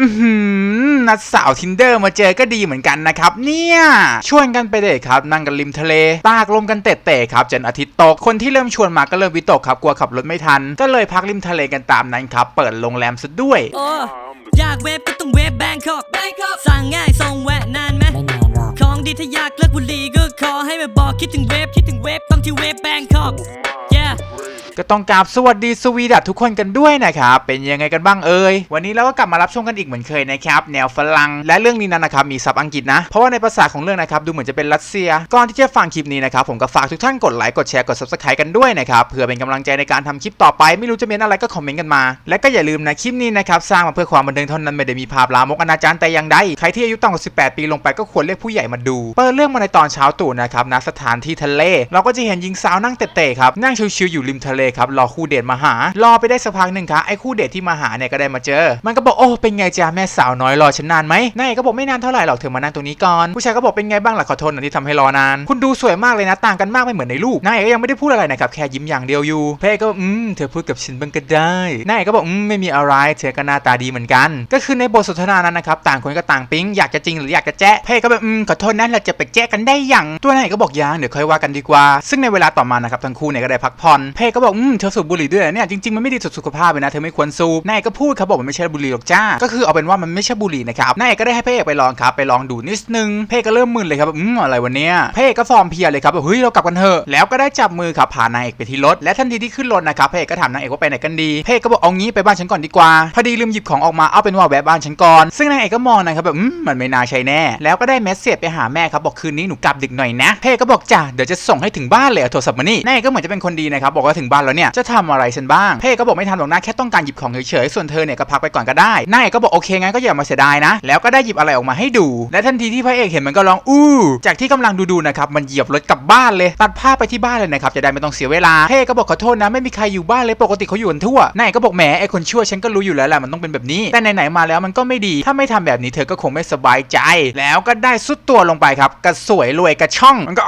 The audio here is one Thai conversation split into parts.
อือหือนัดสาวทินเดอร์มาเจอก็ดีเหมือนกันนะครับ เนี่ยชวนกันไปเดทครับนั่งกันริมทะเล ตากลมกันเตะๆครับจนอาทิตย์ตกคนที่เริ่มชวนมาก็เริ่มวิตกครับกลัวขับรถไม่ทัน ก็เลยพักริมทะเลกันตามนั้นครับ เปิดโรงแรมซะด้วยโอ้อยากเวฟก็ต้องเวฟแบงคอกสั่งง่ายส่งแวะนานไหมไม่นานหรอกของดีถ้าอยากเลิกบุหรี่ก็ขอให้มาบอกคิดถึงเวฟคิดถึงเวฟต้องที่เวฟแบงคอก yeah ก็ต้องกราบสวัสดีสวีดัตทุกคนกันด้วยนะครับ เป็นยังไงกันบ้างเอ่ยวันนี้เราก็กลับมารับชมกันอีกเหมือนเคยนะครับแนวฝรั่งและเรื่องนี้นั้นนะครับมีซับอังกฤษนะ เพราะว่าในภาษาของเรื่องนะครับดูเหมือนจะเป็นรัสเซีย ก่อนที่จะฟังคลิปนี้นะครับผมก็ฝากทุกท่านกดไลค์กดแชร์กด subscribe กันด้วยนะครับเพื่อเป็นกำลังใจในการทำคลิปต่อไป ไม่รู้จะเมนอะไรก็คอมเมนต์กันมา และก็อย่าลืมนะคลิปนี้นะครับสร้างมาเพื่อความบันเทิงเท่านั้นไม่ได้มีภาพลามกอนาจารแต่อย่างใดใครที่อายุต่ำกว่า18 ปีลงไปก็ควรเรียกผู้ใหญ่มาดูเปิดเรื่องมาในตอนเช้าตู่นะครับณสถานที่ทะเล เราก็จะเห็นหญิงสาวนั่งเตะๆครับนั่งชิวๆอยู่ริมทะเลครับรอคู่เดทมาหา รอไปได้สักพักหนึ่งครับไอ้คู่เดทที่มาหาเนี่ยก็ได้มาเจอ มันก็บอกโอ้เป็นไงจ้าแม่สาวน้อยรอฉันนานไหมนายก็บอกไม่นานเท่าไหร่หรอกเธอมานั่งตรงนี้ก่อนผู้ชายก็บอกเป็นไงบ้างล่ะขอโทษนะที่ทำให้รอนาน คุณดูสวยมากเลยนะต่างกันมากไม่เหมือนในรูปนายก็ยังไม่ได้พูดอะไรนะครับแค่ยิ้มอย่างเดียวอยู่เพ่ก็อืมเธอพูดกับฉันบ้างก็ได้นายก็บอกอืมไม่มีอะไรเธอก็หน้าตาดีเหมือนกัน ก็คือในบทสนทนานั้นนะครับต่างคนก็ต่างปิ๊งอยากจะจริงหรืออยากจะแจ๊ะเพ่ก็แบบอืมขอโทษนะเราจะไปแจ๊ะกันได้อย่างตัวนายก็บอกยังเดี๋ยวค่อยว่ากันดีกว่า ซึ่งในเวลาต่อมานะครับทั้งคู่เนี่ยก็ได้พักผ่อนเพ่ก็บอกอืมเธอสูบบุหรี่ด้วยเนี่ยจริงๆมันไม่ดีต่อสุขภาพเลยนะเธอไม่ควรสูบนายก็พูดครับบอกมันไม่ใช่บุหรี่หรอกจ้าก็คือเอาเป็นว่ามันไม่ใช่บุหรี่นะครับนายก็ได้ให้เอกไปลองครับไปลองดูนิดนึงเพ่ก็เริ่มมึนเลยครับอืมอะไรวันเนี้ยเอกก็ฟอร์มเพียเลยครับเฮ้ยเรากลับกันเถอะแล้วก็ได้จับมือครับพานายเอกไปที่รถและทันทีที่ขึ้นรถนะครับเอกก็ถามนางเอกว่าไปไหนกันดีเอกก็บอกเอางี้ไปบ้านฉันก่อนดีกว่าพอดีลืมหยิบของออกมาเอาเป็นว่าแวะบ้านฉันก่อนซึ่งนางเอกก็มองนะครับแบบอืมมันไม่น่าใช่แน่แล้วก็ได้เมสเซจไปหาแม่ครับบอกคืนนี้หนูกลับดึกหน่อยนะเอกก็บอกจ้ะเดี๋ยวจะส่งให้ถึงบ้านเลยโทรศัพท์มานี่นางเอกก็เหมือนจะเป็นคนดีนะครับบอกว่าถึงบ้านแล้วเนี่ยจะทำอะไรฉันบ้างเอกก็บอกไม่ทำหรอกนะแค่ต้องการหยิบของเฉยๆส่วนเธอเนี่ยก็พักไปก่อนก็ได้นางเอกก็บอกโอเคงั้นก็อย่ามาเสียดายนะ แล้วก็ได้หยิบอะไรออกมาให้ดู และทันทีที่พระเอกเห็นมันก็ร้องอู้ จากที่กำลังดูๆนะครับมันเหยียบรถกลับบ้านเลย ตัดภาพไปที่บ้านเลยนะครับจะได้ไม่ต้องเสียเวลาเอกก็บอกขอโทษนะไม่มีใครอยู่บ้านเลยปกติเขาอยู่กันทั่วนางเอกก็บอกแหมไอคนชั่วฉันก็รู้อยู่แล้วแหละมันต้องเป็นแบบนี้ แต่ไหนๆมาแล้วมันก็ไม่ดี ถ้าไม่ทำแบบนี้เธอก็คงไม่สบายใจ แล้วก็ได้สุดตัวลงไปครับกระสวยรวยกระช่องมันก็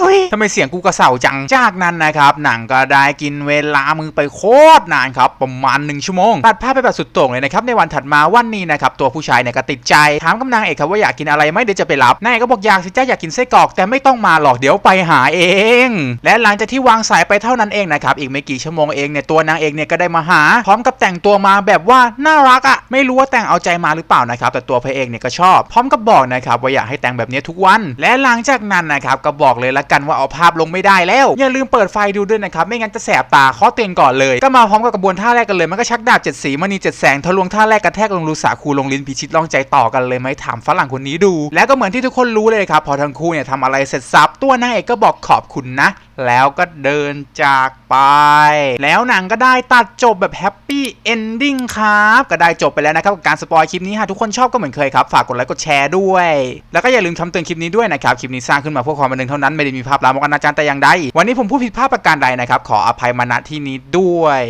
ทุยทำไมเสียงกูกระเสาจัง จากนั้นนะครับหนังก็ได้กินเวลามือไปโคตรนานครับ ประมาณ 1 ชั่วโมงตัดภาพไปแบบสุดโต่งเลยนะครับ ในวันถัดมาวันนี้นะครับตัวผู้ชายเนี่ยก็ติดใจ ถามกับนางเอกครับว่าอยากกินอะไรไหมเดี๋ยวจะไปรับนางเอกก็บอกอยากสิจ้าอยากกินไส้กรอก แต่ไม่ต้องมาหรอกเดี๋ยวไปหาเอง และหลังจากที่วางสายไปเท่านั้นเองนะครับอีกไม่กี่ชั่วโมงเองเนี่ยตัวนางเอกเนี่ยก็ได้มาหา พร้อมกับแต่งตัวมาแบบว่าน่ารักอะไม่รู้ว่าแต่งเอาใจมาหรือเปล่านะครับแต่ตัวพระเอกเนี่ยก็ชอบ พร้อมกับบอกนะครับว่าอยากให้แต่งแบบนี้ทุกวัน และหลังจากนั้นนะครับก็บอกเลยละกันว่าเอาภาพลงไม่ได้แล้ว อย่าลืมเปิดไฟดูด้วยนะครับ ไม่งั้นจะแสบตาข้อเตือนก่อนเลย ก็มาพร้อมกับกระบวนท่าแรกกันเลย มันก็ชักดาบเจ็ดสีมณีเจ็ดแสงทะลวงท่าแรกกระแทกลงรูสาคูลงลิ้นพิชิตลองใจต่อกันเลยไหมถามฝรั่งคนนี้ดู แล้วก็เหมือนที่ทุกคนรู้เลยครับพอทั้งคู่เนี่ยทำอะไรเสร็จสับตัวนางเอกก็บอกขอบคุณนะ แล้วก็เดินจากไป แล้วหนังก็ได้ตัดจบแบบแฮปปี้เอนดิ้งครับ ก็ได้จบไปแล้วนะครับกับการสปอยคลิปนี้หากทุกคนชอบก็เหมือนเคยครับ ฝากกดไลค์กดแชร์ด้วย แล้วก็อย่าลืมคำเตือนคลิปนี้ด้วยนะครับ คลิปนี้สร้างขึ้นมาเพื่อความบันเทิงเท่านั้นไม่ได้มีภาพลามกอนาจารแต่อย่างใดวันนี้ผมพูดผิดพลาดประการใดนะครับขออภัยมาณที่นี้ด้วย